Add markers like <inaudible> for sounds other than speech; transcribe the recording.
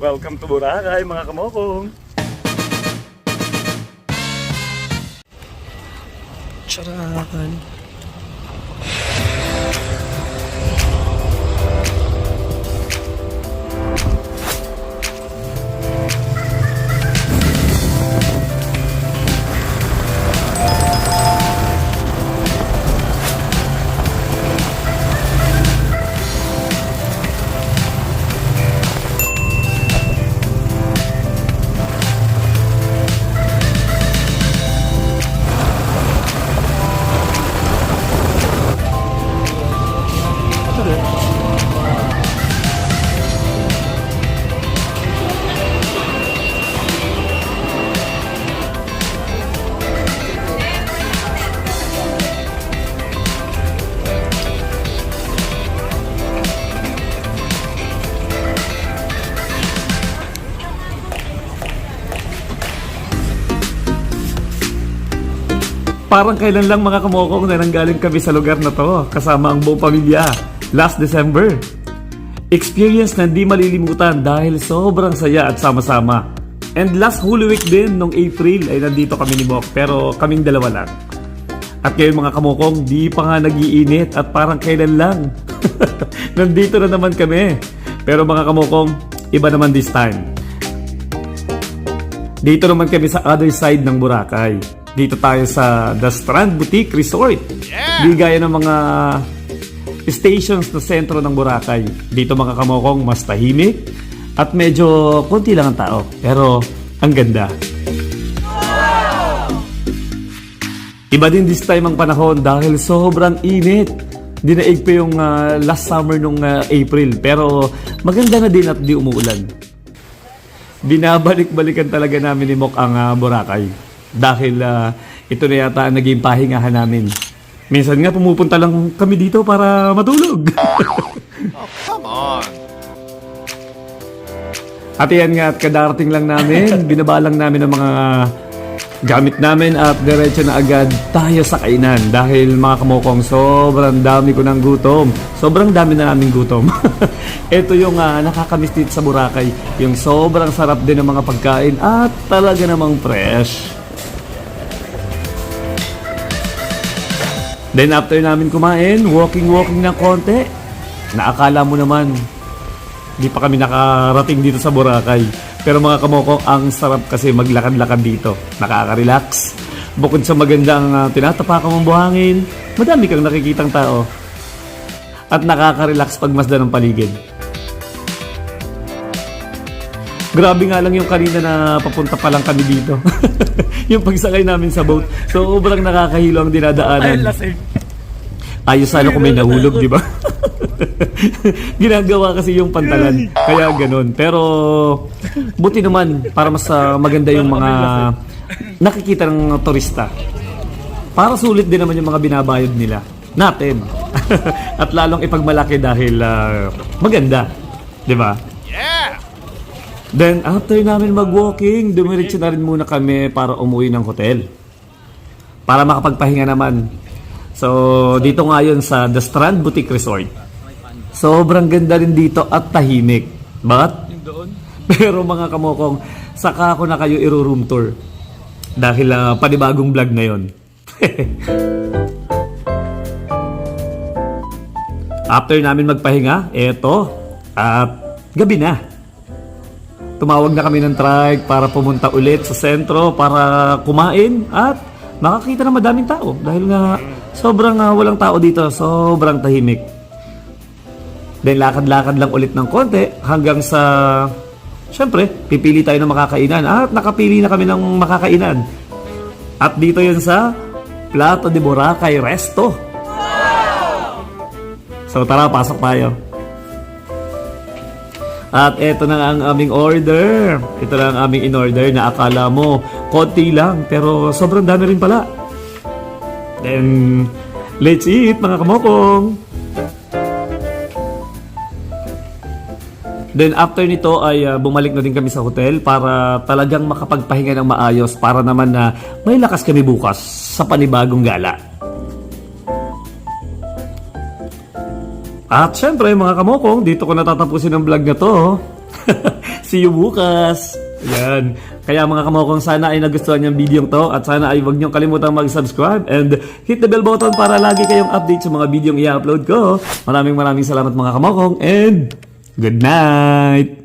Welcome to Boracay mga kamokong. Charan. Parang kailan lang mga kamokong na nanggaling kami sa lugar na to kasama ang buong pamilya last December. Experience na di malilimutan dahil sobrang saya at sama-sama. And last Holy Week din nung April ay nandito kami ni Mok pero kaming dalawa lang. At ngayon mga kamokong, di pa nga nagiinit at parang kailan lang. <laughs> nandito na naman kami. Pero mga kamokong, iba naman this time. Dito naman kami sa other side ng Boracay. Dito tayo sa The Strand Boutique Resort. Di gaya ng mga stations na sentro ng Boracay. Dito mga kamokong mas tahimik at medyo konti lang ang tao. Pero ang ganda. Iba din this time ang panahon dahil sobrang init. Dinaig pa yung ah, last summer nung ah, April. Pero maganda na din at di umuulan binabalik-balikan talaga namin ni Mok ang ah, Boracay. Dahil ah, ito na yata ang naging pahingahan namin. Minsan nga pumupunta lang kami dito para matulog. Come <laughs> on. at yan nga at kadarating lang namin, <laughs> binabalang namin ang mga gamit namin at diretso na agad tayo sa kainan dahil mga kamokong sobrang dami ko ng gutom. Sobrang dami na namin gutom. <laughs> Ito yung ah, nakakamiss dito sa Boracay. Yung sobrang sarap din ng mga pagkain at talaga namang fresh. Then after namin kumain, walking-walking ng konti. Naakala mo naman, di pa kami nakarating dito sa Boracay. Pero mga kamoko, ang sarap kasi maglakad-lakad dito. Nakaka-relax. Bukod sa magandang uh, tinatapakan mong buhangin, madami kang nakikitang tao. At nakaka-relax pag masdan ng paligid. Grabe nga lang yung kanina na papunta pa lang kami dito. <laughs> yung pagsakay namin sa boat. So, sobrang nakakahilo ang dinadaanan. Ayos sana kung may nahulog, di ba? <laughs> Ginagawa kasi yung pantalan. Kaya ganun. Pero, buti naman, para mas ah, maganda yung mga nakikita ng turista. Para sulit din naman yung mga binabayad nila. Natin. <laughs> At lalong ipagmalaki dahil ah, maganda. Di ba? Yeah. Then, after namin mag-walking, dumiretso na rin muna kami para umuwi ng hotel. Para makapagpahinga naman. So, dito nga yun sa The Strand Boutique Resort. Sobrang ganda rin dito at tahimik. But, <laughs> pero mga kamokong, saka ako na kayo iro-room tour. Dahil ah, panibagong vlog na yon. <laughs> After namin magpahinga, eto, at gabi na. Tumawag na kami ng trike para pumunta ulit sa sentro para kumain at makakita ng madaming tao dahil nga sobrang ah, walang tao dito, sobrang tahimik. Then lakad-lakad lang ulit ng konti hanggang sa syempre, pipili tayo ng makakainan at nakapili na kami ng makakainan. At dito yun sa Plato de Boracay Resto. So tara, pasok tayo. At eto na ang aming order. Ito na ang aming in-order na akala mo konti lang pero sobrang dami rin pala. Then, let's eat mga kamokong! Then after nito ay ah, bumalik na din kami sa hotel para talagang makapagpahinga ng maayos para naman na may lakas kami bukas sa panibagong gala. At syempre mga kamokong, dito ko natatapusin ang vlog na to. <laughs> See you bukas. Yan. Kaya mga kamokong sana ay nagustuhan yung video to at sana ay huwag niyong kalimutang mag-subscribe and hit the bell button para lagi kayong update sa mga video i-upload ko. Maraming maraming salamat mga kamokong and good night!